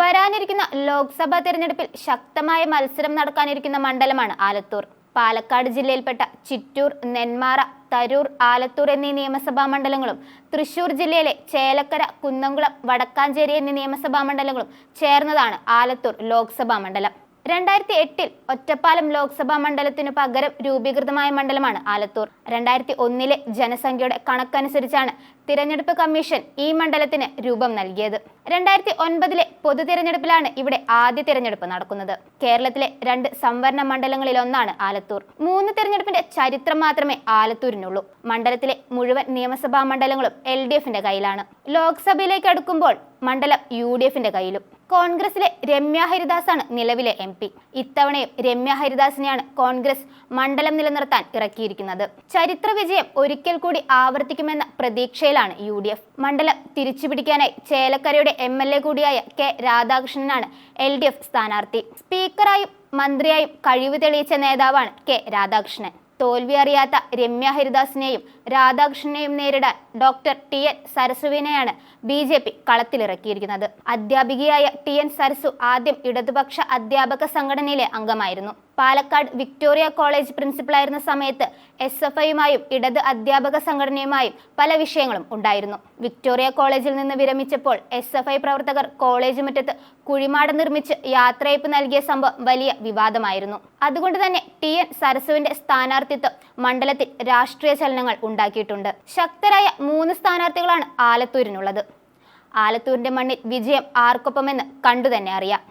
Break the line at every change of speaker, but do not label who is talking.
വരാനിരിക്കുന്ന ലോക്സഭാ തെരഞ്ഞെടുപ്പിൽ ശക്തമായ മത്സരം നടക്കാനിരിക്കുന്ന മണ്ഡലമാണ് ആലത്തൂർ. പാലക്കാട് ജില്ലയിൽപ്പെട്ട ചിറ്റൂർ നെന്മാറ തരൂർ ആലത്തൂർ എന്നീ നിയമസഭാ മണ്ഡലങ്ങളും തൃശൂർ ജില്ലയിലെ ചേലക്കര കുന്നംകുളം വടക്കാഞ്ചേരി എന്നീ നിയമസഭാ മണ്ഡലങ്ങളും ചേർന്നതാണ് ആലത്തൂർ ലോക്സഭാ മണ്ഡലം. രണ്ടായിരത്തി എട്ടിൽ ഒറ്റപ്പാലം ലോക്സഭാ മണ്ഡലത്തിനു പകരം രൂപീകൃതമായ മണ്ഡലമാണ് ആലത്തൂർ. രണ്ടായിരത്തി ഒന്നിലെ ജനസംഖ്യയുടെ കണക്കനുസരിച്ചാണ് തിരഞ്ഞെടുപ്പ് കമ്മീഷൻ ഈ മണ്ഡലത്തിന് രൂപം നൽകിയത്. രണ്ടായിരത്തി ഒൻപതിലെ പൊതു തിരഞ്ഞെടുപ്പിലാണ് ഇവിടെ ആദ്യ തിരഞ്ഞെടുപ്പ് നടക്കുന്നത്. കേരളത്തിലെ രണ്ട് സംവരണ മണ്ഡലങ്ങളിലൊന്നാണ് ആലത്തൂർ. മൂന്ന് തിരഞ്ഞെടുപ്പിന്റെ ചരിത്രം മാത്രമേ ആലത്തൂരിനുള്ളൂ. മണ്ഡലത്തിലെ മുഴുവൻ നിയമസഭാ മണ്ഡലങ്ങളും എൽ ഡി എഫിന്റെ കയ്യിലാണ്. ലോക്സഭയിലേക്ക് അടുക്കുമ്പോൾ മണ്ഡലം യു ഡി എഫിന്റെ കയ്യിലും. കോൺഗ്രസിലെ രമ്യ ഹരിദാസാണ് നിലവിലെ എം പി. ഇത്തവണയും രമ്യ ഹരിദാസിനെയാണ് കോൺഗ്രസ് മണ്ഡലം നിലനിർത്താൻ ഇറക്കിയിരിക്കുന്നത്. ചരിത്ര വിജയം ഒരിക്കൽ കൂടി ആവർത്തിക്കുമെന്ന പ്രതീക്ഷയിലാണ് യു ഡി എഫ്. മണ്ഡലം തിരിച്ചുപിടിക്കാനായി ചേലക്കരയുടെ എം എൽ എ കൂടിയായ കെ രാധാകൃഷ്ണനാണ് എൽ ഡി എഫ് സ്ഥാനാർത്ഥി. സ്പീക്കറായും മന്ത്രിയായും കഴിവ് തെളിയിച്ച നേതാവാണ് കെ രാധാകൃഷ്ണൻ. തോൽവി അറിയാത്ത രമ്യ ഹരിദാസിനെയും രാധാകൃഷ്ണനെയും നേരിടാൻ ഡോക്ടർ ടി എൻ സരസുവിനെയാണ് ബി ജെ പി കളത്തിലിറക്കിയിരിക്കുന്നത്. അധ്യാപികയായ ടി എൻ സരസു ആദ്യം ഇടതുപക്ഷ അധ്യാപക സംഘടനയിലെ അംഗമായിരുന്നു. പാലക്കാട് വിക്ടോറിയ കോളേജ് പ്രിൻസിപ്പളായിരുന്ന സമയത്ത് എസ് എഫ് ഐയുമായും ഇടത് അധ്യാപക സംഘടനയുമായും പല വിഷയങ്ങളും ഉണ്ടായിരുന്നു. വിക്ടോറിയ കോളേജിൽ നിന്ന് വിരമിച്ചപ്പോൾ എസ് എഫ് ഐ പ്രവർത്തകർ കോളേജ് മുറ്റത്ത് കുഴിമാട് നിർമ്മിച്ച് യാത്രയപ്പ് നൽകിയ സംഭവം വലിയ വിവാദമായിരുന്നു. അതുകൊണ്ട് തന്നെ ടി എൻ സരസുവിന്റെ സ്ഥാനാർത്ഥിത്വം മണ്ഡലത്തിൽ രാഷ്ട്രീയ ചലനങ്ങൾ ഉണ്ടാക്കിയിട്ടുണ്ട്. ശക്തരായ മൂന്ന് സ്ഥാനാർത്ഥികളാണ് ആലത്തൂരിനുള്ളത്. ആലത്തൂരിന്റെ മണ്ണിൽ വിജയം ആർക്കൊപ്പമെന്ന് കണ്ടു തന്നെ അറിയാം.